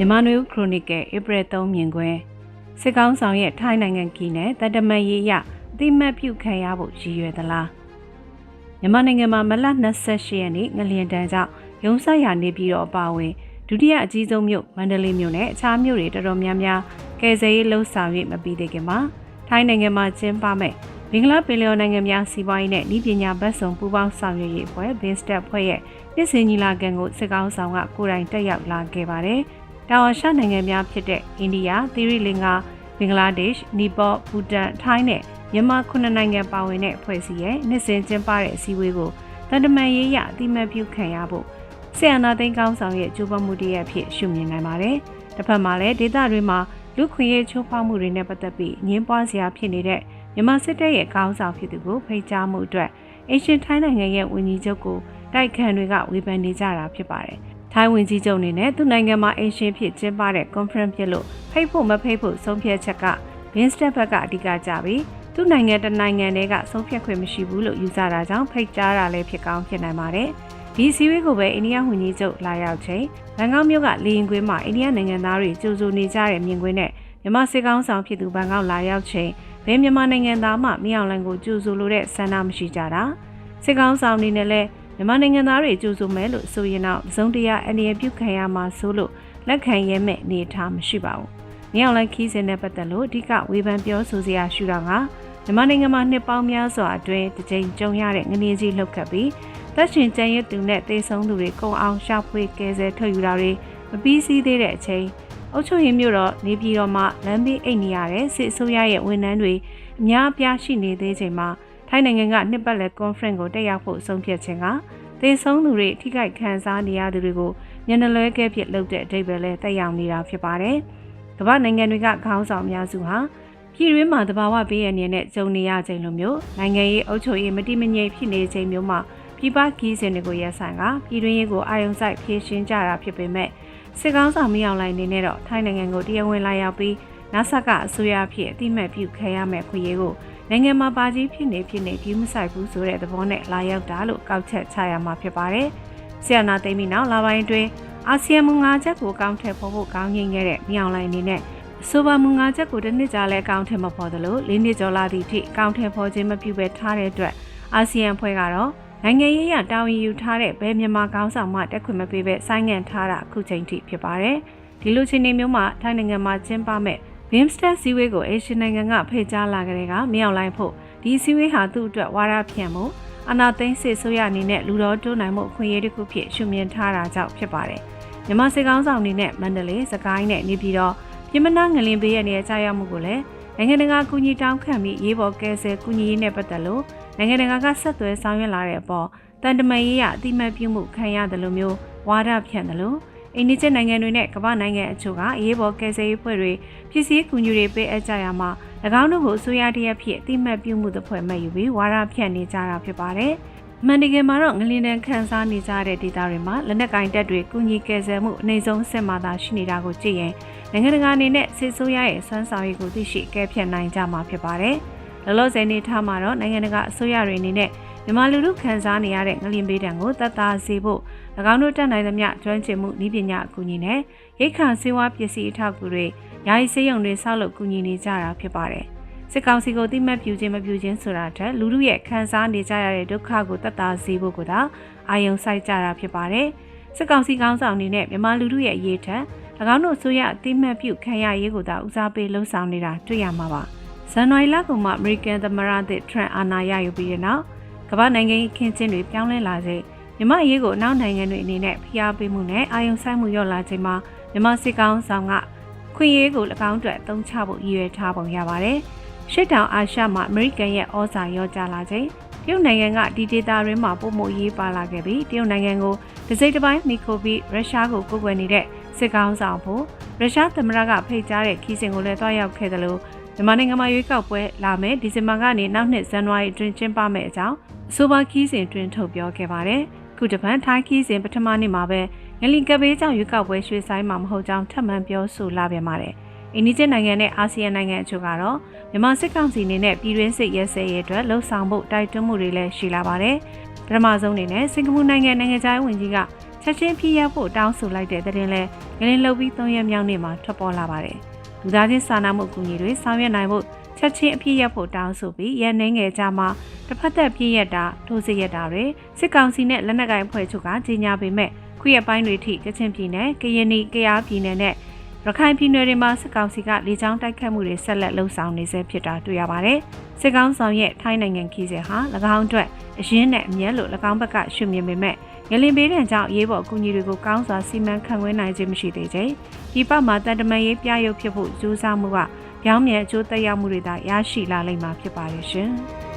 မြန်မာနွေဦးခရိုနီကယ်ဧပြီ3မြင်ကွင်းစစ်ကောင်းဆောင်ရဲ့ထိုင်းနိုင်ငံကီနဲ့တတမန်ရေးရအတိမတ်ပြုခံရဖို့ရည်ရွယ်သလားမြန်မာနိုင်ငံမှာမလ28ရက်နေ့ငလျင်တန်းကြောင့်ရုံးဆက်ရနေပြီးတော့အပါအဝင်ဒုတိယအကြီးဆုံးမြို့မန္တလေးမြို့နဲ့အခြားမြို့တွေတော်တော်များများကယ်ဆယ်ရေးလှုပ်ဆောင်၍မပြီးသေးခင်မှာထိုင်းနိုင်ငံမှာကျင်းပမဲ့ဘင်္ဂလားပင်လယ်နိုင်ငံများစီးပွားရေးနဲ့ဤပညာဘက်စုံပူးပေါင်းဆောင်ရွက်ရေးအဖွဲ့ BINSTEP ဖွဲ့ရဲ့နှစ်စဉ်ညီလာခံကိုစစ်ကောင်းဆောင်ကကိုယ်တိုင်တက်ရောက်လာခဲ့ပါတယ်။ တာဝါရှနိုင်ငံများဖြစ်တဲ့အိန္ဒိယ၊သီရိလင်္ကာ၊ဘင်္ဂလားဒေ့ရှ်၊နီပေါ၊ဘူတန်၊ထိုင်းနဲ့မြန်မာခုနှစ်နိုင်ငံပါဝင်တဲ့အဖွဲ့အစည်းရဲ့နှစ်စဉ်ကျင်းပတဲ့အစည်းအဝေးကိုတန်တမန်ရေးရအတိမတ်ပြုခံရဖို့ဆီယနာသိန်းကောင်းဆောင်ရဲ့ကြိုးပမ်းမှုတရဖြစ်ရှုမြင်နိုင်ပါတယ်။တစ်ဖက်မှာလည်းဒေသတွေမှာလူခွင့်ရေးချိုးဖောက်မှုတွေနဲ့ပတ်သက်ပြီးငင်းပွားစရာဖြစ်နေတဲ့မြန်မာစစ်တပ်ရဲ့ကောင်းဆောင်ဖြစ်သူကိုဖိတ်ကြားမှုအတွက်အရှင်ထိုင်းနိုင်ငံရဲ့ဝန်ကြီးချုပ်ကိုတိုက်ခန်တွေကဝေဖန်နေကြတာဖြစ်ပါတယ်။ ထိုင်းဝန်ကြီးချုပ်အနေနဲ့သူ့နိုင်ငံမှာအရှင်ဖြစ်ကျင်းပတဲ့ conference ဖြစ်လို့ဖိတ်ဖို့မဖိတ်ဖို့ဆုံးဖြတ်ချက်က Binstek ဘက်ကအဓိကကြပြီးသူ့နိုင်ငံတနိုင်ငံတည်းကဆုံးဖြတ်ခွင့်မရှိဘူးလို့ယူဆတာကြောင့်ဖိတ်ကြားတာလည်းဖြစ်ကောင်းဖြစ်နိုင်ပါတယ်။ဒီစီဝေးကိုပဲအိန္ဒိယဝန်ကြီးချုပ်လာရောက်ချိန်ဘန်ကောက်မြို့ကလေရင်ကွင်းမှာအိန္ဒိယနိုင်ငံသားတွေကြိုဆိုနေကြတဲ့မြင်ကွင်းနဲ့မြန်မာစစ်ကောင်းဆောင်ဖြစ်သူဘန်ကောက်လာရောက်ချိန်ဘယ်မြန်မာနိုင်ငံသားမှမြောင်လန်ကိုကြိုဆိုလိုတဲ့ဆန္ဒမရှိကြတာစစ်ကောင်းဆောင်အနေနဲ့လည်း မြန်မာနိုင်ငံသားတွေကြိုဆိုမယ်လို့ဆိုရင်တော့စုံတရားအနေနဲ့ပြုခံရမှာဆိုလို့လက်ခံရဲမဲ့အနေအထားမရှိပါဘူး။မြောင်လန်ခီးစဉ်နဲ့ပတ်သက်လို့အဓိကဝေဖန်ပြောဆိုစရာရှိတာကမြန်မာနိုင်ငံမှာနှစ်ပေါင်းများစွာအတွင်းတစ်ကြိမ်ကြုံရတဲ့ငနေကြီးလှုပ်ခတ်ပြီးသက်ရှင်ကြံရသူနဲ့တေဆုံးသူတွေကုံအောင်ရှာဖွေကယ်ဆယ်ထုတ်ယူတာတွေမပြီးစီးသေးတဲ့အချိန်အုတ်ချုပ်ရင်မြို့တော်နေပြည်တော်မှာလမ်းဘေးအိတ်နေရတဲ့စစ်အစိုးရရဲ့ဝန်ထမ်းတွေအများအပြားရှိနေသေးချိန်မှာ ထိုင်းနိုင်ငံကနှစ်ပတ်လည် conference ကိုတက်ရောက်ဖို့ဆုံးဖြတ်ခြင်းကသေဆုံးသူတွေထိခိုက်ခံစားနေရသူတွေကိုညနေလွဲကဲဖြစ်လုပ်တဲ့အဓိပ္ပာယ်လဲတက်ရောက်နေတာဖြစ်ပါတယ်။ကမ္ဘာနိုင်ငံတွေကခေါင်းဆောင်များစုဟာပြည်တွင်းမှာတဘာဝပေးရနေနဲ့ဂျုံနေရခြင်းလိုမျိုးနိုင်ငံရေးအုပ်ချုပ်ရေးမတိမငြိမ်ဖြစ်နေခြင်းမျိုးမှာပြည်ပခီးစဉ်တွေကိုရက်ဆိုင်ကပြည်တွင်းရေးကိုအာရုံစိုက်ဖြည့်ရှင်းကြတာဖြစ်ပေမဲ့စစ်ကောင်းဆောင်မရောက်လိုက်နေနဲ့တော့ထိုင်းနိုင်ငံကိုတရားဝင်လာရောက်ပြီးနာဆာကအစိုးရဖြစ်အတိမတ်ပြုခဲရမယ်ခွေရေးကို နိုင်ငံမှာပါကြီးဖြစ်နေဖြစ်နေဒီမဆိုင်ဘူးဆိုတဲ့သဘောနဲ့လာရောက်တာလို့ကောက်ချက်ချရမှာဖြစ်ပါတယ်။ဆီယနာသိမ်းပြီးနောက်လာပိုင်းတွင်အာဆီယံမူငါချက်ကိုကောင်းထည့်ဖို့ဖို့ကောင်းငင်ခဲ့တဲ့မြောင်လိုင်းအနေနဲ့ဆိုပါမူငါချက်ကိုတစ်နှစ်ကြာလဲကောင်းထည့်မဖို့သလို၄နှစ်ကျော်လာသည့်အထိကောင်းထည့်ဖို့ခြင်းမပြုဘဲထားတဲ့အတွက်အာဆီယံဖွဲ့ကတော့နိုင်ငံရေးရတာဝန်ယူထားတဲ့ဘယ်မြန်မာကောင်းဆောင်မှတက်ခွင့်မပေးပဲဆိုင်းငံ့ထားတာအခုချိန်ထိဖြစ်ပါတယ်။ဒီလိုချင်းနေမျိုးမှာထိုင်းနိုင်ငံမှာကျင်းပမဲ့ Bimstep စီဝေးကိုအေရှင်နိုင်ငံကဖိတ်ကြားလာကြတဲ့ကမြောက်လိုက်ဖို့ဒီစီဝေးဟာသူ့အတွက်ဝါရဖြန့်မှုအနာသိန်းစစ်ဆိုရအနေနဲ့လူတော်တွန်းနိုင်မှုအခွင့်အရေးတစ်ခုဖြစ်ရှုမြင်ထားတာကြောင့်ဖြစ်ပါတယ်။မြန်မာစစ်ကောင်းဆောင်အနေနဲ့မန္တလေးစကိုင်းနဲ့နေပြည်တော်ပြည်မနာငလင်ပေးရတဲ့ကြားရောက်မှုကိုလည်းနိုင်ငံတကာကူညီတောင်းခံပြီးရေးပေါ်ကယ်ဆယ်ကူညီရေးနဲ့ပတ်သက်လို့နိုင်ငံတကာကဆက်သွယ်ဆောင်ရွက်လာတဲ့အပေါ်တန်တမန်ရေးရအတိမတ်ပြုမှုခံရတယ်လို့မျိုးဝါဒဖြန့်တယ်လို့ အိန္ဒိယနိုင်ငံတွေနဲ့ကမ္ဘာနိုင်ငံအချို့ကအရေးပေါ်ကယ်ဆယ်ရေးဖွဲ့တွေပြည်စည်းကူညီတွေပေးအပ်ကြရမှာ၎င်းတို့ကိုအစိုးရတရက်ဖြစ်အတိမတ်ပြုမှုတစ်ဖွဲ့မဲ့ယူပြီးဝါဒဖြန့်နေကြတာဖြစ်ပါတယ်။မန်ဒီဂန်မှာတော့ငလင်းတန်ခန်းစားနေကြတဲ့ဒေသတွေမှာလက်နက်ကင်တပ်တွေကူညီကယ်ဆယ်မှုအနေဆုံးဆက်မှသာရှိနေတာကိုကြည့်ရင်နိုင်ငံတကာအနေနဲ့စစ်ဆိုးရရဲ့စွမ်းဆောင်ရည်ကိုသိရှိကဲဖြတ်နိုင်ကြမှာဖြစ်ပါတယ်။လောလောဆယ်နေထားမှာတော့နိုင်ငံတကာအစိုးရတွေအနေနဲ့ မြန်မာလူထုခံစားနေရတဲ့ငလျင်ပေးတံကိုတတ်တာစေဖို့၎င်းတို့တက်နိုင်သမျှကျွမ်းကျင်မှုနည်းပညာအကူအညီနဲ့ရိတ်ခါစေဝါပစ္စည်းအထောက်အကူတွေယာယီစေယုံတွေဆောက်လုပ်ကူညီနေကြတာဖြစ်ပါတယ်။စစ်ကောင်စီကိုတိမှတ်ပြူခြင်းမပြူခြင်းဆိုတာထက်လူထုရဲ့ခံစားနေကြရတဲ့ဒုက္ခကိုတတ်တာစေဖို့ကသာအာယုံစိုက်ကြတာဖြစ်ပါတယ်။စစ်ကောင်စီကောင်းဆောင်အနေနဲ့မြန်မာလူထုရဲ့အရေးထက်၎င်းတို့ဆိုရအတိမတ်ပြုခံရရေးကိုသာဦးစားပေးလှုံ့ဆော်နေတာတွေ့ရမှာပါ။ဇန်နဝါရီလကမှအမေရိကန်သမ္မတသစ်ထရန့်အာဏာရယူပြီးတဲ့နောက် ကမ္ဘာနိုင်ငံရေးခင်းကျင်းတွေပြောင်းလဲလာစေမြမအရေးကိုနောက်နိုင်ငံတွေအနေနဲ့ဖိအားပေးမှုနဲ့အာရုံစိုက်မှုလျော့လာချိန်မှာမြမစစ်ကောင်ဆောင်ကခွင့်ရေးကို၎င်းအတွက်အသုံးချဖို့ရည်ရွယ်ထားပုံရပါတယ်။ရှစ်တောင်အာရှမှာအမေရိကန်ရဲ့ဩဇာရောကျလာချိန်တရုတ်နိုင်ငံကဒီဒေတာရင်းမှာပုံမှုရေးပါလာခဲ့ပြီးတရုတ်နိုင်ငံကိုဒစိမ့်တစ်ပိုင်းမိခိုပြီးရုရှားကိုကိုးကွယ်နေတဲ့စစ်ကောင်ဆောင်ဖို့ရုရှားသမ္မတကဖိတ်ကြားတဲ့ခီးစဉ်ကိုလည်းတွားရောက်ခဲ့တယ်လို့မြန်မာနိုင်ငံမှာရွေးကောက်ပွဲလာမယ်ဒီဇင်ဘာကနေနောက်နှစ်ဇန်နဝါရီအတွင်းကျင်းပမယ်အကြောင်းအ ဆိုပါခီးစဉ်တွင်ထုတ်ပြောခဲ့ပါတယ်။ခုတပန်ထိုင်းခီးစဉ်ပထမနေ့မှာပဲငလင်ကပေးကြောင့်ရွေးကောက်ပွဲရွှေ့ဆိုင်းမှာမဟုတ်ကြောင်းထပ်မံပြောဆိုလာပြန်ပါတယ်။အိန္ဒိယနိုင်ငံနဲ့အာဆီယံနိုင်ငံအချို့ကတော့မြန်မာစစ်ကောင်စီအနေနဲ့ပြည်တွင်းစစ်ရဲစဲရဲအတွက်လှုံ့ဆော်မှုတိုက်တွန်းမှုတွေလည်းရှိလာပါတယ်။ပထမဆုံးအနေနဲ့စင်ကာပူနိုင်ငံနိုင်ငံခြားရေးဝန်ကြီးကချက်ချင်းဖြည့်ရဖို့တောင်းဆိုလိုက်တဲ့တဲ့ရင်လဲငလင်လှုပ်ပြီး၃ရက်မြောက်နေ့မှာထွက်ပေါ်လာပါတယ်။လူသားချင်းစာနာမှုအကူအညီတွေဆောင်ရွက်နိုင်ဖို့ ချက်ချင်းအပြည့်ရဖို့တောင်းဆိုပြီးရန်နေငယ်ကြမှာတစ်ဖက်သက်ပြည့်ရတာထိုးစစ်ရတာတွေစစ်ကောင်စီနဲ့လက်နက်ကိုင်အဖွဲ့ချုပ်ကကြီးညာပေမဲ့ခုရက်ပိုင်းတွေထိကချင်ပြည်နယ်၊ကရင်နီ၊ကယားပြည်နယ်နဲ့ရခိုင်ပြည်နယ်တွေမှာစစ်ကောင်စီကလေကြောင်းတိုက်ခတ်မှုတွေဆက်လက်လှုပ်ဆောင်နေဆဲဖြစ်တာတွေ့ရပါတယ်။စစ်ကောင်ဆောင်ရဲ့ထိုင်းနိုင်ငံခီးစဉ်ဟာ၎င်းအတွက်အရင်းနဲ့အမြဲလို့၎င်းဘက်ကရှုမြင်ပေမဲ့ငလင်ပေးတဲ့ကြောင့်ရေးပေါ်အကူအညီတွေကိုကောင်းစွာစီမံခန့်ခွဲနိုင်ခြင်းမရှိသေးခြင်းဒီပတ်မှာတန်တမန်ရေးပြရုပ်ဖြစ်ဖို့ကြိုးစားမှုက ပြောင်းမြန်အကျိုးသက်ရောက်မှုတွေသာရရှိလာလိမ့်မှာဖြစ်ပါရဲ့ရှင်။